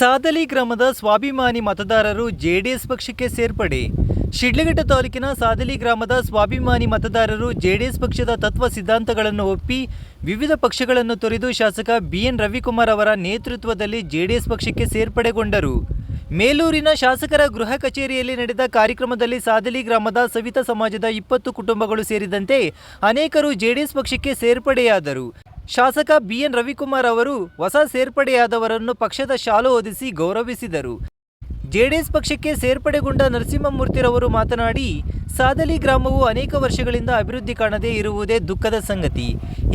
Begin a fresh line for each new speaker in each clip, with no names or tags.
ಸಾದಲಿ ಗ್ರಾಮದ ಸ್ವಾಭಿಮಾನಿ ಮತದಾರರು ಜೆಡಿಎಸ್ ಪಕ್ಷಕ್ಕೆ ಸೇರ್ಪಡೆ. ಶಿಡ್ಲಘಟ್ಟ ತಾಲೂಕಿನ ಸಾದಲಿ ಗ್ರಾಮದ ಸ್ವಾಭಿಮಾನಿ ಮತದಾರರು ಜೆಡಿಎಸ್ ಪಕ್ಷದ ತತ್ವ ಸಿದ್ಧಾಂತಗಳನ್ನು ಒಪ್ಪಿ, ವಿವಿಧ ಪಕ್ಷಗಳನ್ನು ತೊರೆದು ಶಾಸಕ ಬಿಎನ್ ರವಿಕುಮಾರ್ ಅವರ ನೇತೃತ್ವದಲ್ಲಿ ಜೆಡಿಎಸ್ ಪಕ್ಷಕ್ಕೆ ಸೇರ್ಪಡೆಗೊಂಡರು. ಮೇಲೂರಿನ ಶಾಸಕರ ಗೃಹ ಕಚೇರಿಯಲ್ಲಿ ನಡೆದ ಕಾರ್ಯಕ್ರಮದಲ್ಲಿ ಸಾದಲಿ ಗ್ರಾಮದ ಸವಿತಾ ಸಮಾಜದ ಇಪ್ಪತ್ತು ಕುಟುಂಬಗಳು ಸೇರಿದಂತೆ ಅನೇಕರು ಜೆಡಿಎಸ್ ಪಕ್ಷಕ್ಕೆ ಸೇರ್ಪಡೆಯಾದರು. ಶಾಸಕ ಬಿಎನ್ ರವಿಕುಮಾರ್ ಅವರು ಹೊಸ ಸೇರ್ಪಡೆಯಾದವರನ್ನು ಪಕ್ಷದ ಶಾಲು ಹೊದಿಸಿ ಗೌರವಿಸಿದರು. ಜೆಡಿಎಸ್ ಪಕ್ಷಕ್ಕೆ ಸೇರ್ಪಡೆಗೊಂಡ ನರಸಿಂಹಮೂರ್ತಿರವರು ಮಾತನಾಡಿ ಸಾದಲಿ ಗ್ರಾಮವು ಅನೇಕ ವರ್ಷಗಳಿಂದ ಅಭಿವೃದ್ಧಿ ಕಾಣದೇ ಇರುವುದೇ ದುಃಖದ ಸಂಗತಿ.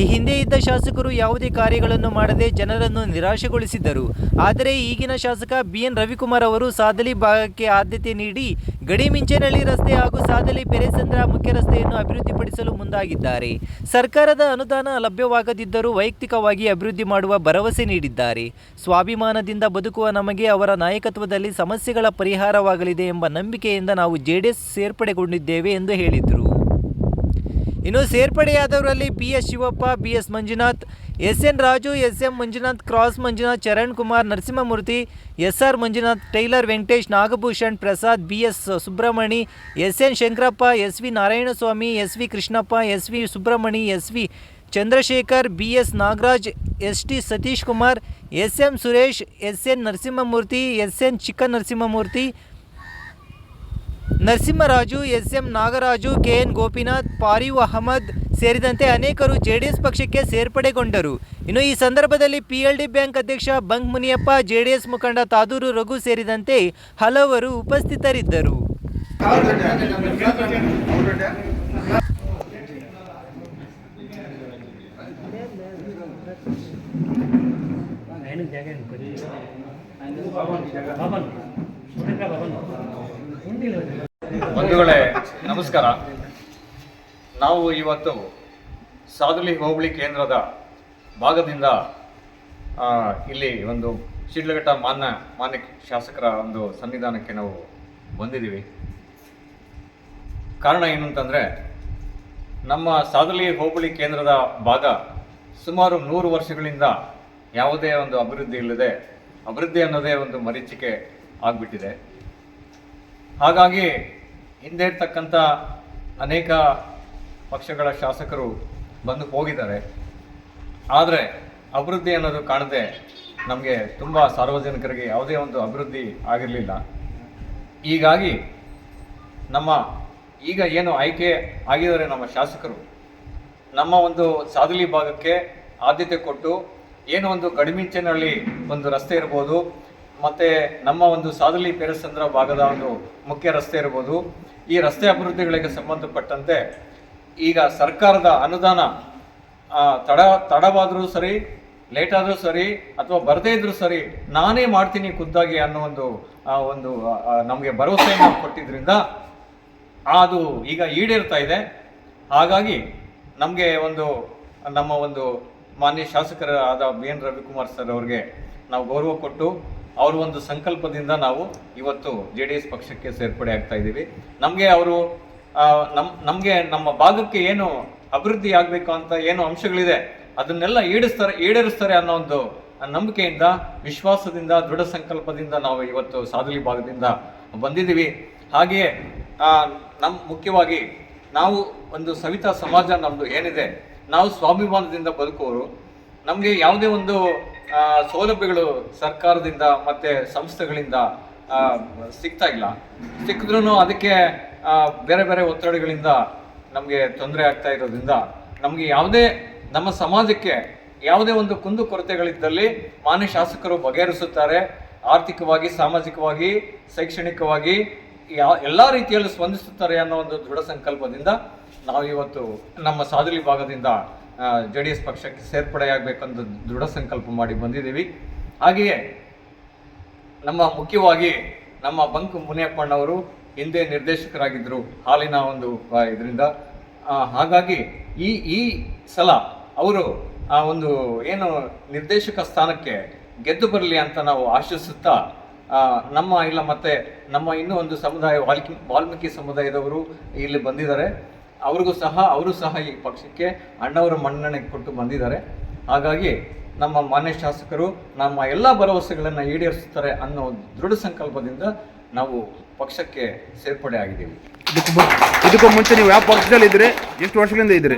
ಈ ಹಿಂದೆ ಇದ್ದ ಶಾಸಕರು ಯಾವುದೇ ಕಾರ್ಯಗಳನ್ನು ಮಾಡದೆ ಜನರನ್ನು ನಿರಾಶೆಗೊಳಿಸಿದ್ದರು. ಆದರೆ ಈಗಿನ ಶಾಸಕ ಬಿಎನ್ ರವಿಕುಮಾರ್ ಅವರು ಸಾದಲಿ ಭಾಗಕ್ಕೆ ಆದ್ಯತೆ ನೀಡಿ ಗಡಿಮಿಂಚನಹಳ್ಳಿ ರಸ್ತೆ ಹಾಗೂ ಸಾದಲಿ ಪೆರೇಸಂದ್ರ ಮುಖ್ಯ ರಸ್ತೆಯನ್ನು ಅಭಿವೃದ್ಧಿಪಡಿಸಲು ಮುಂದಾಗಿದ್ದಾರೆ. ಸರ್ಕಾರದ ಅನುದಾನ ಲಭ್ಯವಾಗದಿದ್ದರೂ ವೈಯಕ್ತಿಕವಾಗಿ ಅಭಿವೃದ್ಧಿ ಮಾಡುವ ಭರವಸೆ ನೀಡಿದ್ದಾರೆ. ಸ್ವಾಭಿಮಾನದಿಂದ ಬದುಕುವ ನಮಗೆ ಅವರ ನಾಯಕತ್ವದಲ್ಲಿ ಸಮಸ್ಯೆಗಳ ಪರಿಹಾರವಾಗಲಿದೆ ಎಂಬ ನಂಬಿಕೆಯಿಂದ ನಾವು ಜೆಡಿಎಸ್ ಸೇರ್ಪಡೆಗೊಂಡಿದ್ದೇವೆ ಎಂದು ಹೇಳಿದರು. ಇನ್ನು ಸೇರ್ಪಡೆಯಾದವರಲ್ಲಿ B S Shivappa, B S Manjunath, S N Raju, S M Manjunath, cross Manjunath, Charan Kumar, Narasimhamurthy, S R Manjunath, tailor Venkatesh, Nagabhushan Prasad, B S Subramani, S N Shankarappa, S V Narayanaswamy, S V Krishnappa, S V Subramani, S V Chandrashekar, B S Nagaraj, S T Satish Kumar, S M Suresh, S N Narasimhamurthy, S N Chikka Narasimhamurthy Narasimharaju S M Nagaraju K N Gopinath, Pariv Ahmad ಸೇರಿದಂತೆ ಅನೇಕರು JDS ಪಕ್ಷಕ್ಕೆ ಸೇರ್ಪಡೆಗೊಂಡರು. ಇನ್ನು ಈ ಸಂದರ್ಭದಲ್ಲಿ PLD bank ಅಧ್ಯಕ್ಷ ಬಂಕ್ Muniyappa, JDS ಮುಖಂಡ ತಾದೂರು ರಘು ಸೇರಿದಂತೆ ಹಲವರು ಉಪಸ್ಥಿತರಿದ್ದರು.
ಬಂಧುಗಳೇ, ನಮಸ್ಕಾರ. ನಾವು ಇವತ್ತು ಸಾದುಲಿ ಹೋಬಳಿ ಕೇಂದ್ರದ ಭಾಗದಿಂದ ಇಲ್ಲಿ ಒಂದು ಶಿಡ್ಲಘಟ್ಟ ಮಾನ್ಯ ಮಾನ್ಯ ಶಾಸಕರ ಒಂದು ಸನ್ನಿಧಾನಕ್ಕೆ ನಾವು ಬಂದಿದ್ದೀವಿ. ಕಾರಣ ಏನು ಅಂತಂದರೆ, ನಮ್ಮ ಸಾದಲಿ ಹೋಬಳಿ ಕೇಂದ್ರದ ಭಾಗ ಸುಮಾರು ನೂರು ವರ್ಷಗಳಿಂದ ಯಾವುದೇ ಒಂದು ಅಭಿವೃದ್ಧಿ ಇಲ್ಲದೆ, ಅಭಿವೃದ್ಧಿ ಅನ್ನೋದೇ ಒಂದು ಮರೀಚಿಕೆ ಆಗಿಬಿಟ್ಟಿದೆ. ಹಾಗಾಗಿ ಹಿಂದೆ ಇರ್ತಕ್ಕಂಥ ಅನೇಕ ಪಕ್ಷಗಳ ಶಾಸಕರು ಬಂದು ಹೋಗಿದ್ದಾರೆ. ಆದರೆ ಅಭಿವೃದ್ಧಿ ಅನ್ನೋದು ಕಾಣದೆ ನಮಗೆ ತುಂಬ ಸಾರ್ವಜನಿಕರಿಗೆ ಯಾವುದೇ ಒಂದು ಅಭಿವೃದ್ಧಿ ಆಗಿರಲಿಲ್ಲ. ಹೀಗಾಗಿ ನಮ್ಮ ಈಗ ಏನು ಆಯ್ಕೆ ಆಗಿದ್ದಾರೆ ನಮ್ಮ ಶಾಸಕರು. ನಮ್ಮ ಒಂದು ಸಾದಲಿ ಭಾಗಕ್ಕೆ ಆದ್ಯತೆ ಕೊಟ್ಟು ಏನೋ ಒಂದು ಕಡಿಮೆಂಚಿನಲ್ಲಿ ಒಂದು ರಸ್ತೆ ಇರ್ಬೋದು ಮತ್ತು ನಮ್ಮ ಒಂದು ಸಾದಲಿ ಪೇರಸಂದ್ರ ಭಾಗದ ಒಂದು ಮುಖ್ಯ ರಸ್ತೆ ಇರ್ಬೋದು. ಈ ರಸ್ತೆ ಅಭಿವೃದ್ಧಿಗಳಿಗೆ ಸಂಬಂಧಪಟ್ಟಂತೆ ಈಗ ಸರ್ಕಾರದ ಅನುದಾನ ತಡ, ತಡವಾದರೂ ಸರಿ ಲೇಟ್ ಆದರೂ ಸರಿ, ಅಥವಾ ಬರದೇ ಇದ್ರೂ ಸರಿ ನಾನೇ ಮಾಡ್ತೀನಿ ಖುದ್ದಾಗಿ ಅನ್ನೋ ಒಂದು ಒಂದು ನಮಗೆ ಭರವಸೆಯನ್ನು ಕೊಟ್ಟಿದ್ದರಿಂದ ಅದು ಈಗ ಈಡೇರ್ತಾ ಇದೆ. ಹಾಗಾಗಿ ನಮಗೆ ಒಂದು, ನಮ್ಮ ಒಂದು ಮಾನ್ಯ ಶಾಸಕರಾದ ಬಿ ಎನ್ ರವಿಕುಮಾರ್ ಸರ್ ಅವ್ರಿಗೆ ನಾವು ಗೌರವ ಕೊಟ್ಟು ಅವ್ರ ಒಂದು ಸಂಕಲ್ಪದಿಂದ ನಾವು ಇವತ್ತು ಜೆ ಡಿ ಎಸ್ ಪಕ್ಷಕ್ಕೆ ಸೇರ್ಪಡೆ ಆಗ್ತಾ ಇದ್ದೀವಿ. ನಮಗೆ ಅವರು ನಮ್, ನಮಗೆ ನಮ್ಮ ಭಾಗಕ್ಕೆ ಏನು ಅಭಿವೃದ್ಧಿ ಆಗಬೇಕು ಅಂತ ಏನು ಅಂಶಗಳಿದೆ, ಅದನ್ನೆಲ್ಲ ಈಡಿಸ್ತಾರೆ ಈಡೇರಿಸ್ತಾರೆ ಅನ್ನೋ ಒಂದು ನಂಬಿಕೆಯಿಂದ, ವಿಶ್ವಾಸದಿಂದ, ದೃಢ ಸಂಕಲ್ಪದಿಂದ ನಾವು ಇವತ್ತು ಸಾದಲಿ ಭಾಗದಿಂದ ಬಂದಿದ್ದೀವಿ. ಹಾಗೆಯೇ ನಮ್ಮ ನಮ್, ಮುಖ್ಯವಾಗಿ ನಾವು ಒಂದು ಸವಿತಾ ಸಮಾಜ ನಮ್ಮದು ಏನಿದೆ, ನಾವು ಸ್ವಾಭಿಮಾನದಿಂದ ಬದುಕುವವರು, ನಮಗೆ ಯಾವುದೇ ಒಂದು ಸೌಲಭ್ಯಗಳು ಸರ್ಕಾರದಿಂದ ಮತ್ತು ಸಂಸ್ಥೆಗಳಿಂದ ಸಿಗ್ತಾ ಇಲ್ಲ. ಸಿಕ್ಕಿದ್ರೂ ಅದಕ್ಕೆ ಬೇರೆ ಬೇರೆ ಒತ್ತಡಗಳಿಂದ ನಮಗೆ ತೊಂದರೆ ಆಗ್ತಾ ಇರೋದ್ರಿಂದ ನಮಗೆ ಯಾವುದೇ, ನಮ್ಮ ಸಮಾಜಕ್ಕೆ ಯಾವುದೇ ಒಂದು ಕುಂದು ಕೊರತೆಗಳಿದ್ದಲ್ಲಿ ಮಾನ್ಯ ಶಾಸಕರು ಬಗೆಹರಿಸುತ್ತಾರೆ. ಆರ್ಥಿಕವಾಗಿ, ಸಾಮಾಜಿಕವಾಗಿ, ಶೈಕ್ಷಣಿಕವಾಗಿ ಯಾ, ಎಲ್ಲ ರೀತಿಯಲ್ಲೂ ಸ್ಪಂದಿಸುತ್ತಾರೆ ಅನ್ನೋ ಒಂದು ದೃಢ ಸಂಕಲ್ಪದಿಂದ ನಾವು ಇವತ್ತು ನಮ್ಮ ಸಾಧುಲಿ ಭಾಗದಿಂದ ಜೆ ಡಿ ಎಸ್ ಪಕ್ಷಕ್ಕೆ ಸೇರ್ಪಡೆಯಾಗಬೇಕಂತ ದೃಢ ಸಂಕಲ್ಪ ಮಾಡಿ ಬಂದಿದ್ದೀವಿ. ಹಾಗೆಯೇ ನಮ್ಮ ಮುಖ್ಯವಾಗಿ ನಮ್ಮ ಬಂಕ್ ಮುನಿಯಪ್ಪಣ್ಣವರು ಹಿಂದೆ ನಿರ್ದೇಶಕರಾಗಿದ್ದರು ಹಾಲಿನ ಒಂದು ಇದರಿಂದ. ಹಾಗಾಗಿ ಈ ಈ ಸಲ ಅವರು ಆ ಒಂದು ಏನು ನಿರ್ದೇಶಕ ಸ್ಥಾನಕ್ಕೆ ಗೆದ್ದು ಬರಲಿ ಅಂತ ನಾವು ಆಶಿಸುತ್ತಾ ನಮ್ಮ ಇಲ್ಲ ಮತ್ತೆ ನಮ್ಮ ಇನ್ನೂ ಒಂದು ಸಮುದಾಯ ವಾಲ್ಕಿ, ವಾಲ್ಮೀಕಿ ಸಮುದಾಯದವರು ಇಲ್ಲಿ ಬಂದಿದ್ದಾರೆ. ಅವ್ರಿಗೂ ಸಹ ಅವರು ಸಹ ಈ ಪಕ್ಷಕ್ಕೆ ಅಣ್ಣವರ ಮನ್ನಣೆ ಕೊಟ್ಟು ಬಂದಿದ್ದಾರೆ. ಹಾಗಾಗಿ ನಮ್ಮ ಮಾನ್ಯ ಶಾಸಕರು ನಮ್ಮ ಎಲ್ಲ ಭರವಸೆಗಳನ್ನು ಈಡೇರಿಸುತ್ತಾರೆ ಅನ್ನೋ ದೃಢ ಸಂಕಲ್ಪದಿಂದ ನಾವು ಪಕ್ಷಕ್ಕೆ ಸೇರ್ಪಡೆ ಆಗಿದ್ದೀವಿ.
ಇದಕ್ಕೂ ಮುಂಚೆ ನೀವು ಯಾವ ಪಕ್ಷದಲ್ಲಿ ಇದ್ರಿ ಎಷ್ಟು ವರ್ಷಗಳಿಂದ ಇದ್ರಿ